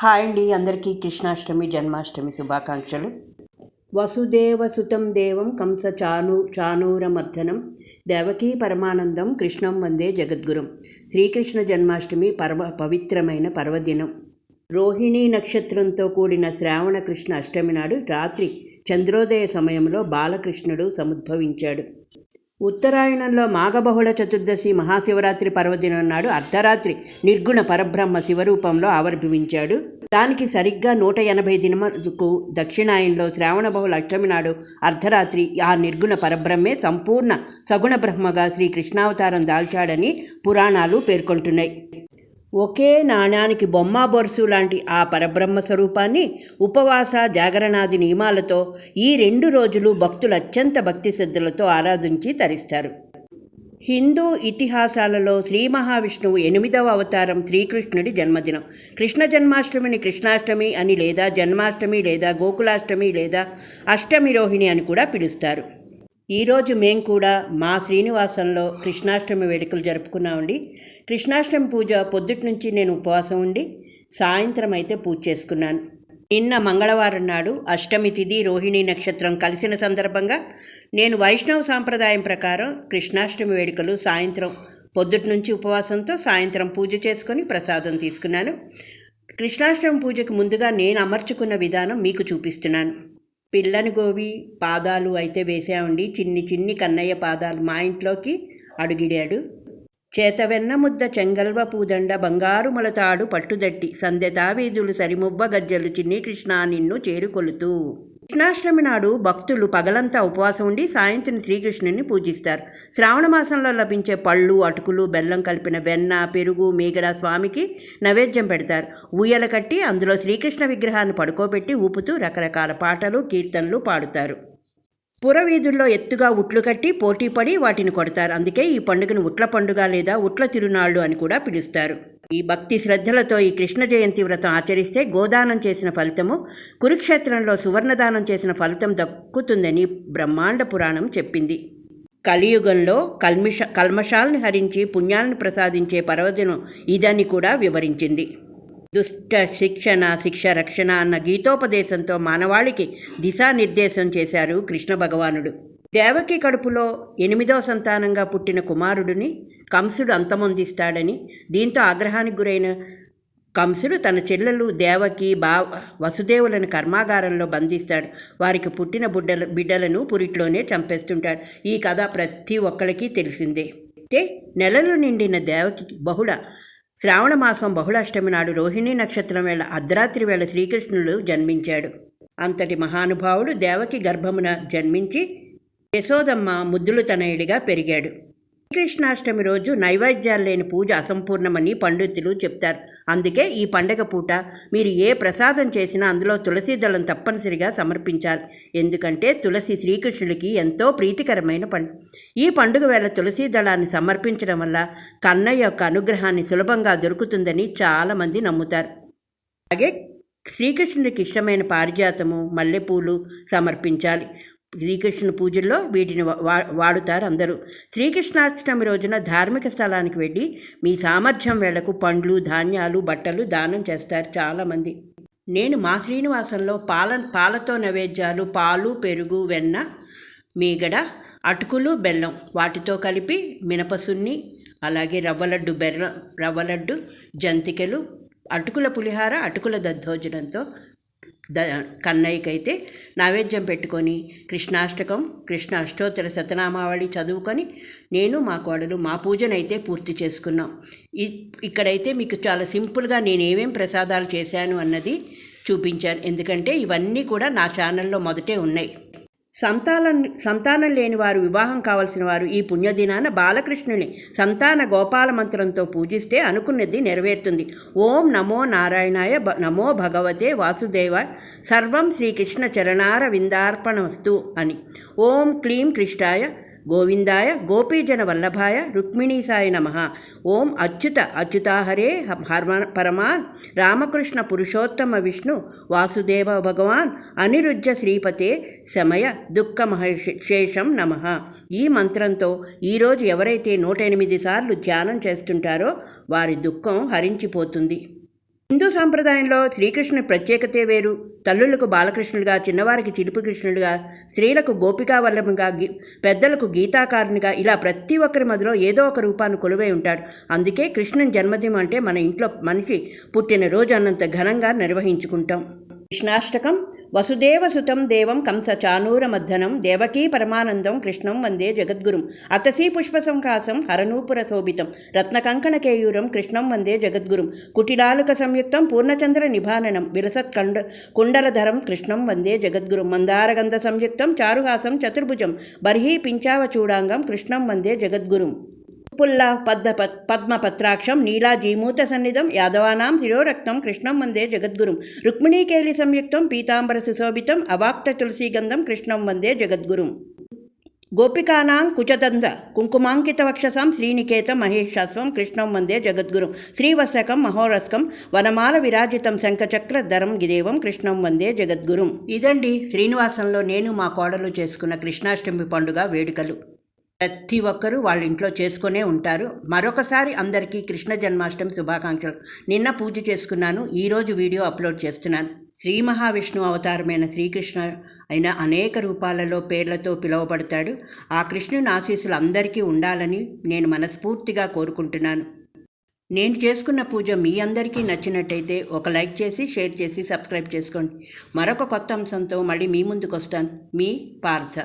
Hi అండి అందరికీ కృష్ణాష్టమి జన్మాష్టమి శుభాకాంక్షలు. వసుదేవ సుతం దేవం కంస చాను చానూరమర్ధనం దేవకీ పరమానందం కృష్ణం వందే జగద్గురం. శ్రీకృష్ణ జన్మాష్టమి పర్వ పవిత్రమైన పర్వదినం. రోహిణీ నక్షత్రంతో కూడిన శ్రావణ కృష్ణ అష్టమి నాడు రాత్రి చంద్రోదయ సమయంలో బాలకృష్ణుడు సముద్భవించాడు. ఉత్తరాయణంలో మాఘబహుళ చతుర్దశి మహాశివరాత్రి పర్వదినం నాడు అర్ధరాత్రి నిర్గుణ పరబ్రహ్మ శివరూపంలో ఆవిర్భవించాడు. దానికి సరిగ్గా నూట ఎనభై దినములకు దక్షిణాయనంలో శ్రావణ బహుళ అష్టమి నాడు అర్ధరాత్రి ఆ నిర్గుణ పరబ్రహ్మే సంపూర్ణ సగుణ బ్రహ్మగా శ్రీకృష్ణావతారం దాల్చాడని పురాణాలు పేర్కొంటున్నాయి. ఒకే నాణానికి బొమ్మ బొరుసు లాంటి ఆ పరబ్రహ్మ స్వరూపాన్ని ఉపవాస జాగరణాది నియమాలతో ఈ రెండు రోజులు భక్తులు అత్యంత భక్తి శ్రద్ధలతో ఆరాధించి తరిస్తారు. హిందూ ఇతిహాసాలలో శ్రీ మహావిష్ణువు ఎనిమిదవ అవతారం శ్రీకృష్ణుడి జన్మదినం. కృష్ణ జన్మాష్టమిని కృష్ణాష్టమి అని లేదా జన్మాష్టమి లేదా గోకులాష్టమి లేదా అష్టమి రోహిణి అని కూడా పిలుస్తారు. ఈరోజు మేము కూడా మా శ్రీనివాసంలో కృష్ణాష్టమి వేడుకలు జరుపుకున్నామండి. కృష్ణాష్టమి పూజ పొద్దుటి నుంచి నేను ఉపవాసం ఉండి సాయంత్రం అయితే పూజ చేసుకున్నాను. నిన్న మంగళవారం నాడు అష్టమి తిథి రోహిణి నక్షత్రం కలిసిన సందర్భంగా నేను వైష్ణవ సాంప్రదాయం ప్రకారం కృష్ణాష్టమి వేడుకలు సాయంత్రం పొద్దుటి నుంచి ఉపవాసంతో సాయంత్రం పూజ చేసుకొని ప్రసాదం తీసుకున్నాను. కృష్ణాష్టమి పూజకు ముందుగా నేను అమర్చుకున్న విధానం మీకు చూపిస్తున్నాను. పిల్లని గోవి పాదాలు అయితే వేసామండి చిన్ని చిన్ని కన్నయ్య పాదాలు మా ఇంట్లోకి అడుగిడాడు. చేతవెన్న ముద్ద చెంగల్వ పూదండ బంగారు మొలతాడు పట్టుదట్టి సందె తావీదులు సరిమువ్వ గజ్జలు చిన్ని కృష్ణ నిన్ను చేరుకొలుతూ. కృష్ణాష్టమి నాడు భక్తులు పగలంతా ఉపవాసం ఉండి సాయంత్రం శ్రీకృష్ణుని పూజిస్తారు. శ్రావణ మాసంలో లభించే పళ్ళు అటుకులు బెల్లం కలిపిన వెన్న పెరుగు మీగడ స్వామికి నైవేద్యం పెడతారు. ఊయల కట్టి అందులో శ్రీకృష్ణ విగ్రహాన్ని పడుకోబెట్టి ఊపుతూ రకరకాల పాటలు కీర్తనలు పాడుతారు. పురవీధుల్లో ఎత్తుగా ఉట్లు కట్టి పోటీపడి వాటిని కొడతారు. అందుకే ఈ పండుగను ఉట్ల పండుగ లేదా ఉట్ల తిరునాళ్ళు అని కూడా పిలుస్తారు. ఈ భక్తి శ్రద్ధలతో ఈ కృష్ణ జయంతి వ్రతం ఆచరిస్తే గోదానం చేసిన ఫలితము కురుక్షేత్రంలో సువర్ణదానం చేసిన ఫలితం దక్కుతుందని బ్రహ్మాండ పురాణం చెప్పింది. కలియుగంలో కల్మిష కల్మషాలను హరించి పుణ్యాలను ప్రసాదించే పర్వదినం ఇదని కూడా వివరించింది. దుష్ట శిక్షణ శిక్ష రక్షణ అన్న గీతోపదేశంతో మానవాళికి దిశానిర్దేశం చేశారు కృష్ణ భగవానుడు. దేవకి కడుపులో ఎనిమిదో సంతానంగా పుట్టిన కుమారుడిని కంసుడు అంతమొందిస్తాడని దీంతో ఆగ్రహానికి గురైన కంసుడు తన చెల్లెలు దేవకి బా వసుదేవులను కర్మాగారంలో బంధిస్తాడు. వారికి పుట్టిన బుడ్డల బిడ్డలను పురిట్లోనే చంపేస్తుంటాడు. ఈ కథ ప్రతి ఒక్కరికి తెలిసిందే. అయితే నెలలు నిండిన దేవకి బహుళ శ్రావణ మాసం బహుళాష్టమి నాడు రోహిణీ నక్షత్రం వేళ అర్ధరాత్రి వేళ శ్రీకృష్ణుడు జన్మించాడు. అంతటి మహానుభావుడు దేవకి గర్భమున జన్మించి యశోదమ్మ ముద్దులు తనయుడిగా పెరిగాడు. శ్రీకృష్ణాష్టమి రోజు నైవేద్యాలు లేని పూజ అసంపూర్ణమని పండితులు చెప్తారు. అందుకే ఈ పండగ పూట మీరు ఏ ప్రసాదం చేసినా అందులో తులసి దళం తప్పనిసరిగా సమర్పించాలి. ఎందుకంటే తులసి శ్రీకృష్ణుడికి ఎంతో ప్రీతికరమైన పండు. ఈ పండుగ వేళ తులసి దళాన్ని సమర్పించడం వల్ల కన్నయ్య యొక్క అనుగ్రహాన్ని సులభంగా దొరుకుతుందని చాలామంది నమ్ముతారు. అలాగే శ్రీకృష్ణుడికి ఇష్టమైన పారిజాతము మల్లెపూలు సమర్పించాలి. శ్రీకృష్ణ పూజల్లో వీటిని వాడుతారు అందరూ. శ్రీకృష్ణాష్టమి రోజున ధార్మిక స్థలానికి వెళ్ళి మీ సామర్థ్యం వేళకు పండ్లు ధాన్యాలు బట్టలు దానం చేస్తారు చాలామంది. నేను మా శ్రీనివాసంలో పాల పాలతో నైవేద్యాలు పాలు పెరుగు వెన్న మీగడ అటుకులు బెల్లం వాటితో కలిపి మినపసున్ని అలాగే రవ్వలడ్డు బెర్ర రవ్వలడ్డు జంతికలు అటుకుల పులిహార అటుకుల దద్దోజనంతో ద కన్నయ్యకైతే నైవేద్యం పెట్టుకొని కృష్ణాష్టకం కృష్ణ అష్టోత్తర శతనామావళి చదువుకొని నేను మా కోడలు మా పూజనైతే పూర్తి చేసుకున్నాం. ఇక్కడైతే మీకు చాలా సింపుల్గా నేను ఏమేం ప్రసాదాలు చేశాను అన్నది చూపించాను. ఎందుకంటే ఇవన్నీ కూడా నా ఛానల్లో మొదటే ఉన్నాయి. సంతానం సంతానం లేని వారు వివాహం కావలసిన వారు ఈ పుణ్యదినాన బాలకృష్ణుని సంతాన గోపాల మంత్రంతో పూజిస్తే అనుకున్నది నెరవేరుతుంది. ఓం నమో నారాయణాయ నమో భగవతే వాసుదేవ సర్వం శ్రీకృష్ణ చరణార విందార్పణమస్తు అని. ఓం క్లీం కృష్ణాయ గోవిందాయ గోపీజన వల్లభాయ రుక్మిణీసాయ నమ. ఓం అచ్యుత అచ్యుతాహరే హర్మ పరమాన్ రామకృష్ణ పురుషోత్తమ విష్ణు వాసుదేవ భగవాన్ అనిరుద్ధ శ్రీపతే సమయ దుఃఖ మహశేషం నమ. ఈ మంత్రంతో ఈరోజు ఎవరైతే నూట ఎనిమిది సార్లు ధ్యానం చేస్తుంటారో వారి దుఃఖం హరించిపోతుంది. హిందూ సాంప్రదాయంలో శ్రీకృష్ణుని ప్రత్యేకతే వేరు. తల్లులకు బాలకృష్ణుడిగా చిన్నవారికి చిలుపు కృష్ణుడిగా స్త్రీలకు గోపికావల్లముగా గి- పెద్దలకు గీతాకారునిగా ఇలా ప్రతి ఒక్కరి మధ్యలో ఏదో ఒక రూపాన్ని కొలువై ఉంటాడు. అందుకే కృష్ణుని జన్మదినం అంటే మన ఇంట్లో మనిషి పుట్టిన రోజు అన్నంత ఘనంగా నిర్వహించుకుంటాం. కృష్ణాష్టకం వసుదేవసుతం దేవం కంస చానూరమర్ధనం దేవకీ పరమానందం కృష్ణం వందే జగద్గురుం అతసీ పుష్పసంకాసం హరనూపుర శోభితం రత్నకంకణకేయూరం కృష్ణం వందే జగద్గురుం కుటిలాలుక సంయుక్తం పూర్ణచంద్ర నిభాననం విలసత్ కండ కుండలధరం కృష్ణం వందే జగద్గురుం మందారగంధ సంయుక్తం చారుహాసం చతుర్భుజం బర్హీ పించావచూడాంగం కృష్ణం వందే జగద్గురుం. పుల్ల పద్మ పద్మపత్రాక్షం నీలాజీమూత సన్నిధం యాదవానాం శిరోరక్తం కృష్ణం వందే జగద్గురుం. రుక్మిణీకేలి సంయుక్తం పీతాంబర సుశోభితం అవాక్త తులసీగంధం కృష్ణం వందే జగద్గురుం. గోపికానాం కుచదంద కుంకుమాంకితవక్షసాం శ్రీనికేతం శ్రీనికేత మహేశాస్వం కృష్ణం వందే జగద్గురుం. శ్రీవసకం మహోరస్కం వనమాల విరాజితం శంఖచక్ర ధరం గిదేవం కృష్ణం వందే జగద్గురుం. ఇదండి శ్రీనివాసంలో నేను మా కోడలు చేసుకున్న కృష్ణాష్టమి పండుగ వేడుకలు. ప్రతి ఒక్కరూ వాళ్ళ ఇంట్లో చేసుకునే ఉంటారు. మరొకసారి అందరికీ కృష్ణ జన్మాష్టమి శుభాకాంక్షలు. నిన్న పూజ చేసుకున్నాను ఈరోజు వీడియో అప్లోడ్ చేస్తున్నాను. శ్రీ మహావిష్ణువు అవతారమైన శ్రీకృష్ణ అయిన అనేక రూపాలలో పేర్లతో పిలువబడతాడు. ఆ కృష్ణుని ఆశీస్సులు అందరికీ ఉండాలని నేను మనస్ఫూర్తిగా కోరుకుంటున్నాను. నేను చేసుకున్న పూజ మీ అందరికీ నచ్చినట్టయితే ఒక లైక్ చేసి షేర్ చేసి సబ్స్క్రైబ్ చేసుకోండి. మరొక కొత్త అంశంతో మళ్ళీ మీ ముందుకు వస్తాను మీ పార్థ.